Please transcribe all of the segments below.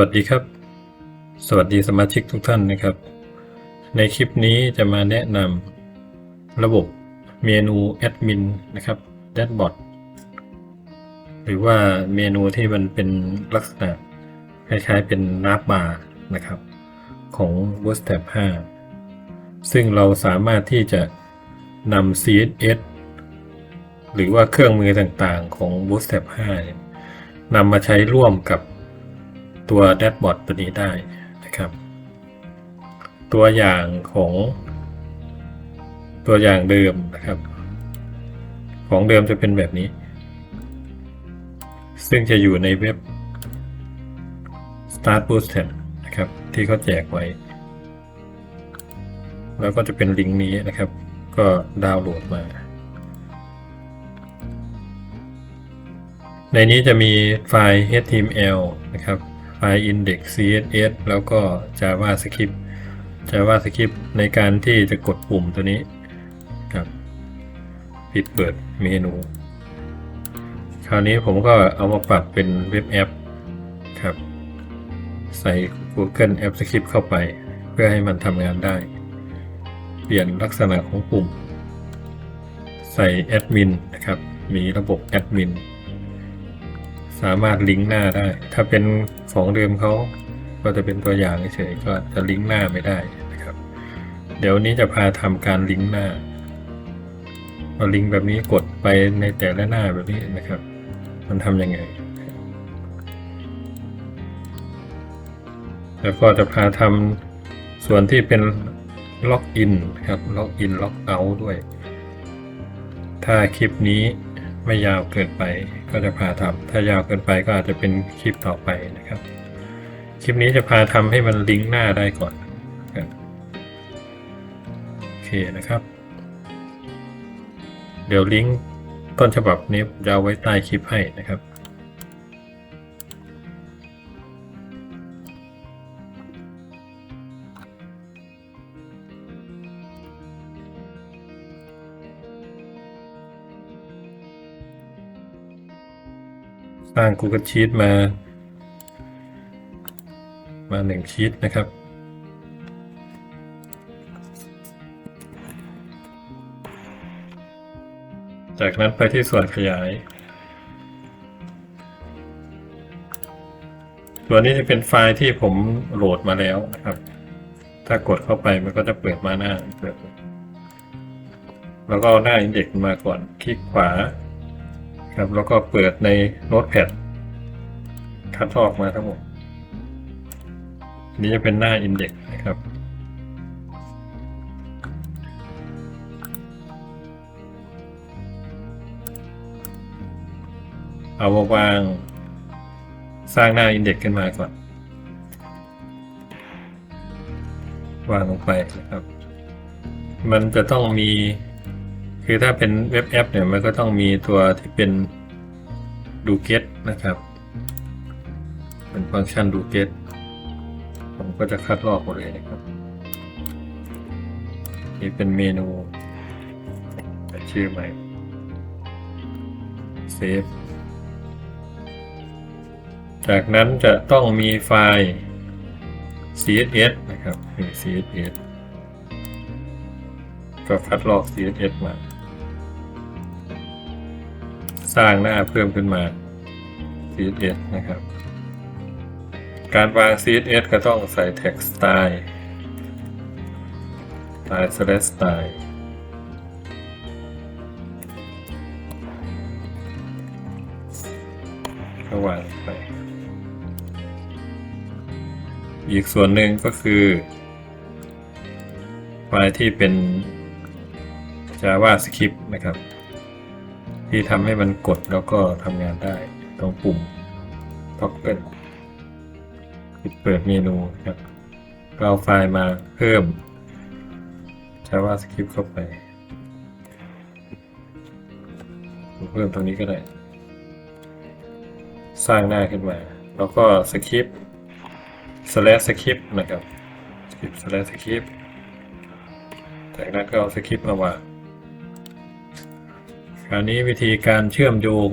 วัสดีครับ สวัสดีสมาชิกทุกท่านนะครับ ในคลิปนี้จะมาแนะนำระบบเมนูแอดมินนะครับแดชบอร์ดหรือว่าเมนูที่มันเป็นลักษณะคล้ายๆเป็นนาบาร์นะครับ ของ w o r s t a p 5ซึ่งเราสามารถที่จะนำ CSS หรือว่าเครื่องมือต่างๆของ Bootstrap 5เนี่ยนำมาใช้ร่วมกับ ตัวแดชบอร์ดตัวนี้ได้นะครับ ตัวอย่างของ ตัวอย่างเดิมนะครับ ของเดิมจะเป็นแบบนี้ ซึ่งจะอยู่ในเว็บ Start Bootstrap นะครับ ที่เขาแจกไว้ แล้วก็จะเป็นลิงก์นี้นะครับ ก็ดาวน์โหลดมาในนี้จะมีไฟล์ HTML นะครับ ไฟล์ index CSS แล้วก็ JavaScript JavaScript ในการที่จะกดปุ่มตัวนี้ครับปิดเปิดเมนู คราวนี้ผมก็เอามาปรับเป็นเว็บแอปครับ ใส่ Google App Script เข้าไป เพื่อให้มันทำงานได้ เปลี่ยนลักษณะของปุ่ม ใส่แอดมินนะครับ มีระบบแอดมิน สามารถลิงก์หน้าได้ ถ้าเป็นของเดิมเขาก็จะเป็นตัวอย่างเฉยๆก็จะลิงก์หน้าไม่ได้นะครับ เดี๋ยวนี้จะพาทำการลิงก์หน้าพอลิงก์แบบนี้กดไปในแต่ละหน้าแบบนี้นะครับ มันทำยังไง แล้วก็จะพาทำส่วนที่เป็นล็อกอินครับล็อกอินล็อกเอาท์ด้วย ถ้าคลิปนี้ไม่ยาวเกินไป ก็จะพาทำถ้ายาวเกินไปก็อาจจะเป็นคลิปต่อไปนะครับ คลิปนี้จะพาทำให้มันลิงก์หน้าได้ก่อนโอเคนะครับ เดี๋ยวลิงก์ต้นฉบับนี้จะเอาไว้ใต้คลิปให้นะครับ สร้าง Google Sheet มา มาหนึ่งชีตนะครับจากนั้นไปที่ส่วนขยาย ตัวนี้จะเป็นไฟล์ที่ผมโหลดมาแล้วนะครับ ถ้ากดเข้าไปมันก็จะเปิดมาหน้าเปิดแล้วก็หน้าอินเด็กมาก่อน คลิกขวา ครับแล้วก็เปิดในโน้ตแพดคัดลอกมาทั้งหมดอันนี้จะเป็นหน้าอินเด็กนะครับเอามาวางสร้างหน้าอินเด็กขึ้นมาก่อน วางลงไปนะครับ มันจะต้องมี คือถ้าเป็นเว็บแอปเนี่ยมันก็ต้องมีตัวที่เป็นดูเกตนะครับ เป็นฟังก์ชันดูเกตผมก็จะคัดลอกหมดเลยนะครับ นี่เป็นเมนูชื่อใหม่เซฟจากนั้นจะต้องมีไฟล์ CSS นะครับ CSS ก็คัดลอก CSS มา สร้างหน้าเพิ่มขึ้นมา CSS นะครับ การวาง CSS ก็ต้องใส่ text style style slash style ก็วางไป อีกส่วนหนึ่งก็คือไฟล์ที่เป็น JavaScript นะครับ ที่ทำให้มันกดแล้วก็ทำงานได้ตรงปุ่ม Toggle ปิดเปิดเมนูนะครับก็เอาไฟล์มาเพิ่ม JavaScript เข้าไป เพิ่มตรงนี้ก็ได้ สร้างหน้าขึ้นมา แล้วก็สคริปต์ slash script นะครับ script slash script จากนั้นก็เอาสคริปต์มาวาง ราวนี้วิธีการเชื่อมโยง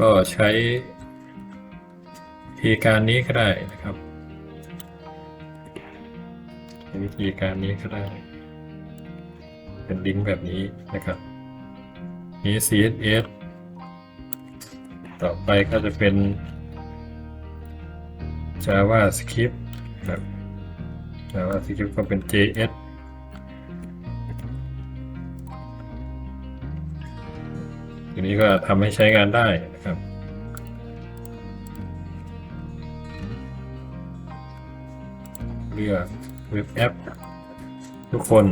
ก็ใช้วิธีการนี้ก็ได้นะครับใช้วิธีการนี้ก็ได้ เป็นลิงก์แบบนี้นะครับนี้ CSS ต่อไปก็จะเป็น JavaScript ครับ JavaScript ก็เป็น JS ทีนี้ก็ทำให้ใช้งานได้นะครับ เลือกเว็บแอป ทุกคน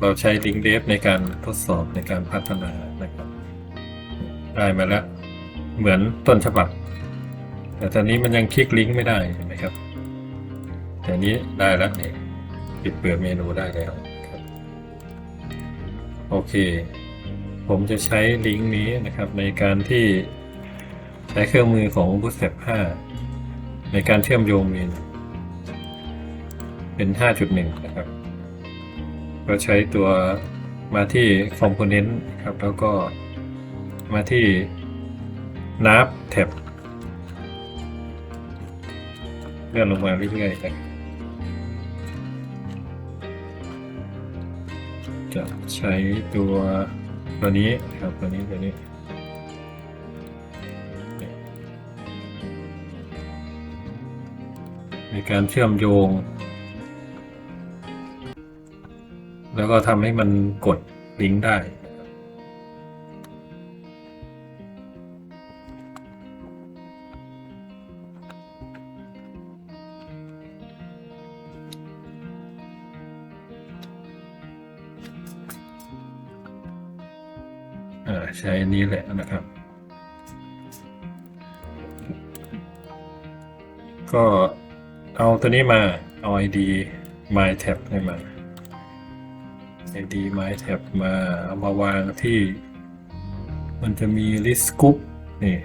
เราใช้ลิงก์เดฟในการทดสอบในการพัฒนานะครับ ได้มาแล้ว เหมือนต้นฉบับ แต่ตอนนี้มันยังคลิกลิงก์ไม่ได้เห็นไหมครับ แต่นี้ได้แล้วเนี่ยปิดเปิดเมนูได้แล้วโอเค ผมจะใช้ลิงก์นี้นะครับในการที่ใช้เครื่องมือของ Bootstrap 5 ในการเชื่อมโยงเมนูเป็น 5.1 นะครับ ก็ใช้ตัวมาที่ Component ครับ แล้วก็มาที่ nav tab เลื่อนลงมาเรื่อยๆนะครับจะใช้ตัวตัวนี้ครับตัวนี้ตัวนี้ในการเชื่อมโยง แล้วก็ทำให้มันกดลิงก์ได้ ใช้อันนี้แหละนะครับ ก็เอาตัวนี้มา เอา ID my tab ให้มา ID my tab มาเอามาวางที่ มันจะมี list group นี่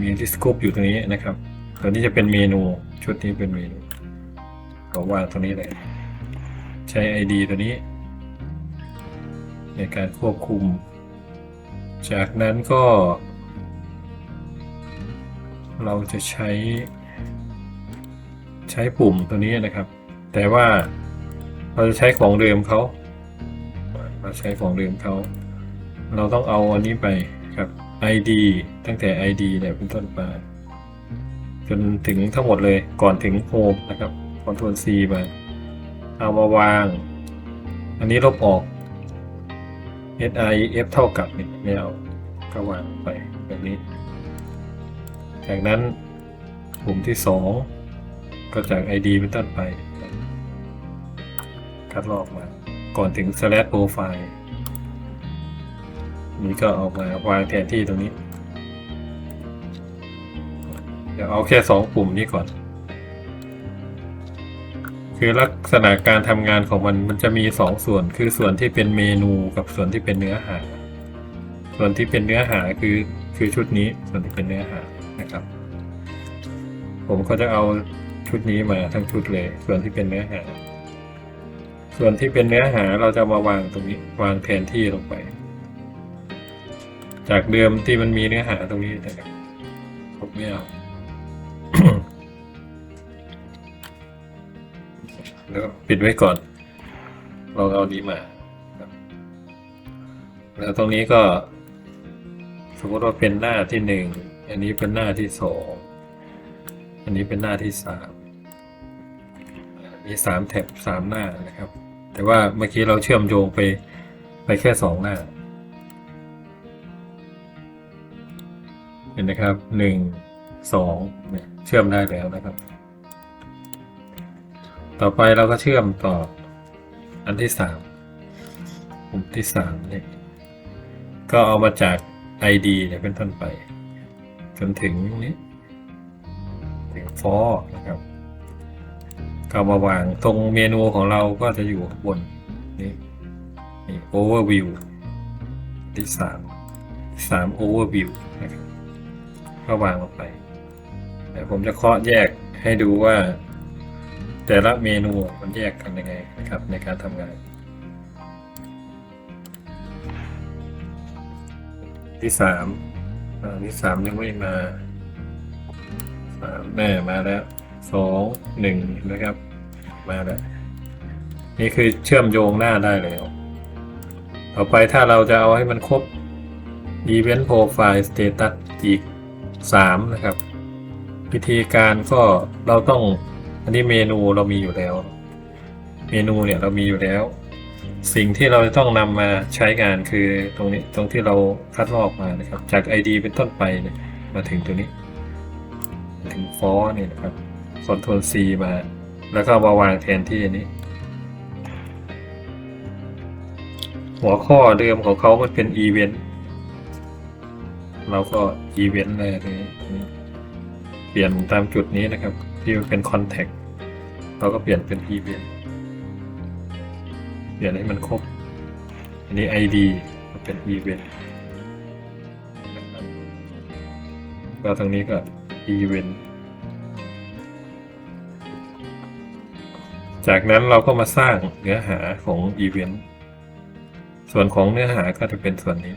มี list group อยู่ตรงนี้นะครับตัวนี้จะเป็นเมนู ชุดนี้เป็นเมนู ก็วางตรงนี้เลยใช้ ID ตัวนี้ ในการควบคุม จากนั้นก็ เราจะใช้ ใช้ปุ่มตัวนี้นะครับ แต่ว่าเราจะใช้ของเดิมเขาเราใช้ของเดิมเขา เราต้องเอาอันนี้ไปครับ ID ตั้งแต่ ID เนี่ยเป็นต้นมาจนถึงทั้งหมดเลยก่อนถึงโฮมนะครับ Ctrl C มา เอามาวาง อันนี้ลบออก SIF เท่ากับนี่ไม่เอาก็วางไปแบบนี้ จากนั้นปุ่มที่สองก็จาก ID เป็นต้นไป คัดลอกมา ก่อนถึง slash profile นี่ก็เอามาวางแทนที่ตรงนี้ เดี๋ยวเอาแค่สองปุ่มนี้ก่อน คือลักษณะการทำงานของมันมันจะมีสองส่วน คือส่วนที่เป็นเมนูกับส่วนที่เป็นเนื้อหา ส่วนที่เป็นเนื้อหาคือคือชุดนี้ส่วนที่เป็นเนื้อหานะครับ ผมก็จะเอาชุดนี้มาทั้งชุดเลย ส่วนที่เป็นเนื้อหา ส่วนที่เป็นเนื้อหาเราจะมาวางตรงนี้วางแทนที่ลงไป จากเดิมที่มันมีเนื้อหาตรงนี้นะครับผมไม่เอา แล้วก็ปิดไว้ก่อน เราเอาดีมา แล้วตรงนี้ก็ สมมติว่าเป็นหน้าที่หนึ่ง อันนี้เป็นหน้าที่สอง อันนี้เป็นหน้าที่สามมีสามแท็บสามหน้านะครับ แต่ว่าเมื่อกี้เราเชื่อมโยงไปไปแค่สองหน้า เห็นนะครับหนึ่งสองเนี่ยเชื่อมได้แล้วนะครับ ต่อไปเราก็เชื่อมต่ออันที่สามปุ่มที่สามเนี่ยก็เอามาจาก ID เนี่ยเป็นต้นไป จนถึงนี้ถึง for นะครับก็มาวางตรงเมนูของเราก็จะอยู่ข้างบนนี่นี่ overview ที่สามสาม overview นะครับก็วางลงไปแต่ผมจะเคาะแยกให้ดูว่า แต่ละเมนูมันแยกกันยังไงนะครับในการทำงาน ที่สามอ่าที่สามยังไม่มาสามแม่มาแล้วสองหนึ่งนะครับ มาแล้ว นี่คือเชื่อมโยงหน้าได้แล้วต่อไปถ้าเราจะเอาให้มันครบ Event Profile Status อีก 3 นะครับ วิธีการก็เราต้อง อันนี้เมนูเรามีอยู่แล้ว เมนูเนี่ยเรามีอยู่แล้ว สิ่งที่เราจะต้องนำมาใช้งานคือตรงนี้ตรงที่เราคัดลอกมานะครับ จาก ID เป็นต้นไปเนี่ยมาถึงตัวนี้ ถึงฟอเนี่ยนะครับ Ctrl C มา แล้วก็มาวางแทนที่อันนี้ หัวข้อเดิมของเขามันเป็นอีเวนต์เราก็อีเวนต์เลยนี้เปลี่ยนตามจุดนี้นะครับ ที่เป็นคอนแทค เราก็เปลี่ยนเป็นอีเวนต์เปลี่ยนให้มันครบ อันนี้ ID ก็เป็นอีเวนต์นะครับก็ตรงนี้ก็อีเวนต์จากนั้นเราก็มาสร้างเนื้อหาของอีเวนต์ส่วนของเนื้อหาก็จะเป็นส่วนนี้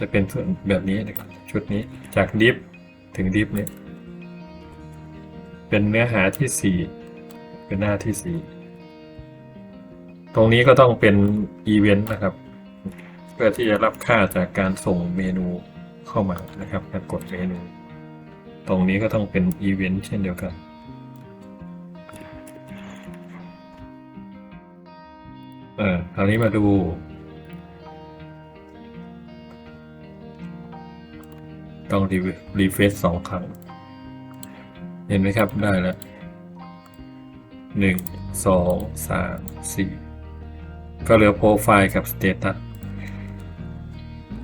จะเป็นส่วนแบบนี้นะครับชุดนี้จากดิฟถึงดิฟเนี่ย เป็นเนื้อหาที่สี่เป็นหน้าที่สี่ตรงนี้ก็ต้องเป็นอีเวนต์นะครับ เพื่อที่จะรับค่าจากการส่งเมนูเข้ามานะครับ การกดเมนู ตรงนี้ก็ต้องเป็นอีเวนต์เช่นเดียวกัน เออคราวนี้มาดูต้องรีรีเฟซสองครั้ง เห็นไหมครับได้แล้วหนึ่งสองสามสี่ก็เหลือโปรไฟล์กับสเตตัส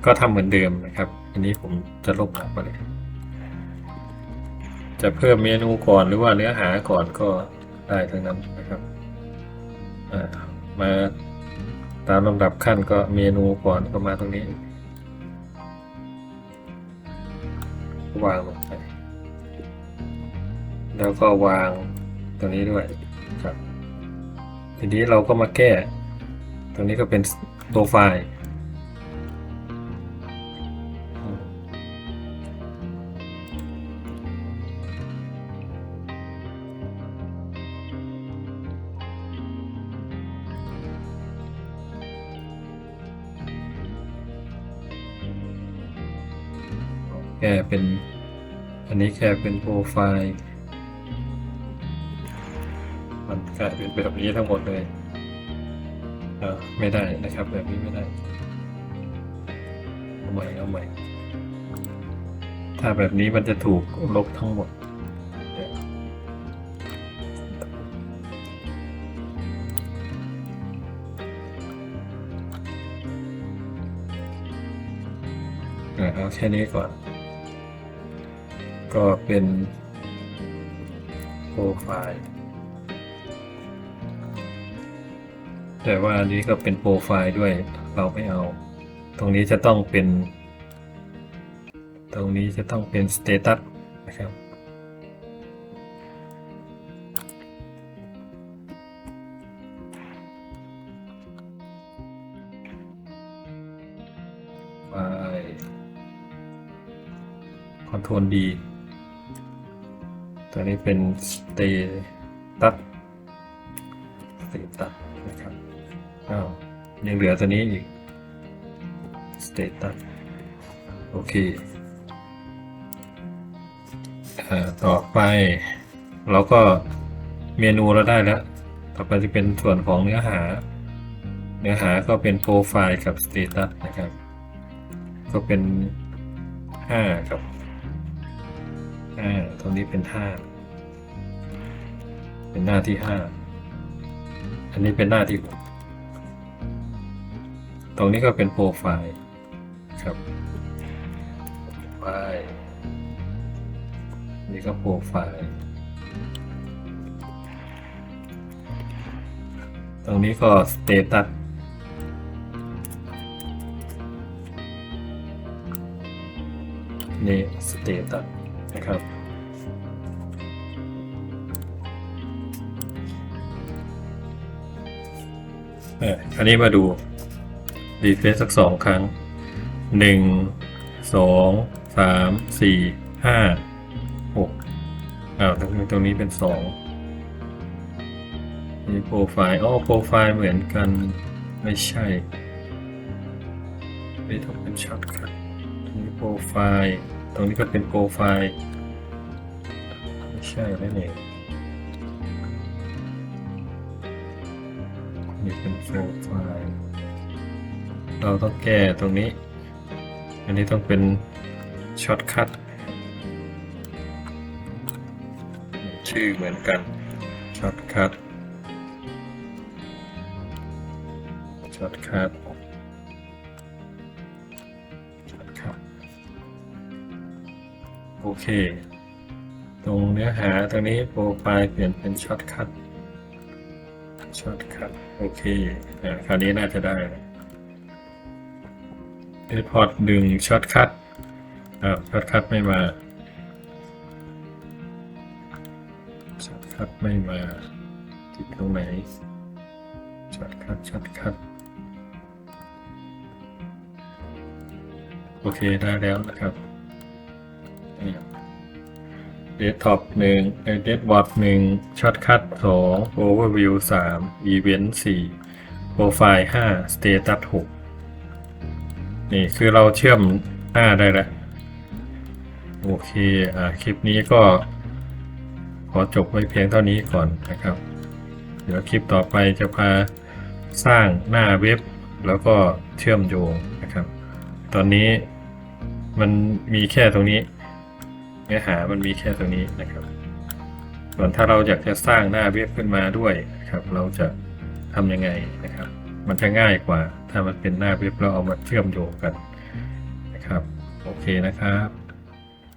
ก็ทำเหมือนเดิมนะครับ อันนี้ผมจะลบออกไปเลย จะเพิ่มเมนูก่อนหรือว่าเนื้อหาก่อนก็ได้ทั้งนั้นนะครับมาตามลำดับขั้นก็เมนูก่อนก็มาตรงนี้ วางลงไป แล้วก็วางตรงนี้ด้วยครับ ทีนี้เราก็มาแก้ ตรงนี้ก็เป็นโปรไฟล์แก้เป็น อันนี้แค่เป็นโปรไฟล์ กลายเป็นแบบนี้ทั้งหมดเลยเออไม่ได้นะครับ แบบนี้ไม่ได้เอาใหม่เอาใหม่ ถ้าแบบนี้มันจะถูกลบทั้งหมดเนี่ยอะเอาแค่นี้ก่อน ก็เป็นโปรไฟล์ แต่ว่าอันนี้ก็เป็นโปรไฟล์ด้วยเราไม่เอา ตรงนี้จะต้องเป็น ตรงนี้จะต้องเป็นสเตตัสนะครับไฟล์คอนโทรลดีตัวนี้เป็นสเตตัสสเตตัส อ้าวยังเหลือตัวนี้อีก status โอเคต่อไป เราก็เมนูเราได้แล้ว ต่อไปจะเป็นส่วนของเนื้อหา เนื้อหาก็เป็นโปรไฟล์กับ status นะครับ ก็เป็น 5 กับ5ตรงนี้เป็น 5 เป็นหน้าที่ 5 อันนี้เป็นหน้าที่6 ตรงนี้ก็เป็นโปรไฟล์ครับไฟนี่ก็โปรไฟล์ตรงนี้ก็สเตตัสนี่สเตตัสนะครับเอออันนี้มาดู รีเฟรชสักสองครั้งหนึ่งสองสามสี่ห้าหกอ้าวตรงนี้ตรงนี้เป็นสองนี่โปรไฟล์อ๋อโปรไฟล์เหมือนกัน ไม่ใช่ไม่ต้องเป็นช็อตคัทตรงนี้โปรไฟล์ ตรงนี้ก็เป็นโปรไฟล์ ไม่ใช่แล้วเนี่ยนี่เป็นโปรไฟล์ เราต้องแก้ตรงนี้ อันนี้ต้องเป็นช็อตคัทชื่อเหมือนกันช็อตคัทช็อตคัทช็อตคัทโอเค ตรงเนื้อหาตรงนี้โปรไฟล์เปลี่ยนเป็นช็อตคัทช็อตคัทโอเคคราวนี้น่าจะได้ เอพอร์ตดึงช็อตคัทอ่าช็อตคัทไม่มาช็อตคัทไม่มาติดตรงไหนช็อตคัทช็อตคัทโอเคได้แล้วนะครับเดสก์ท็อปหนึ่งเดสบอร์ดหนึ่งช็อตคัทสองโอเวอร์วิวสามอีเวนต์สี่โปรไฟล์ห้าสเตตัสหก นี่คือเราเชื่อมหน้าได้แล้วโอเคอ่าคลิปนี้ก็ ขอจบไว้เพียงเท่านี้ก่อนนะครับ เดี๋ยวคลิปต่อไปจะพาสร้างหน้าเว็บ แล้วก็เชื่อมโยงนะครับ ตอนนี้มันมีแค่ตรงนี้ เนื้อหามันมีแค่ตรงนี้นะครับ ส่วนถ้าเราอยากจะสร้างหน้าเว็บขึ้นมาด้วยนะครับ เราจะทำยังไงนะครับ มันจะง่ายกว่า ถ้ามันเป็นหน้าเว็บเราเอามาเชื่อมโยงกันนะครับ โอเคนะครับ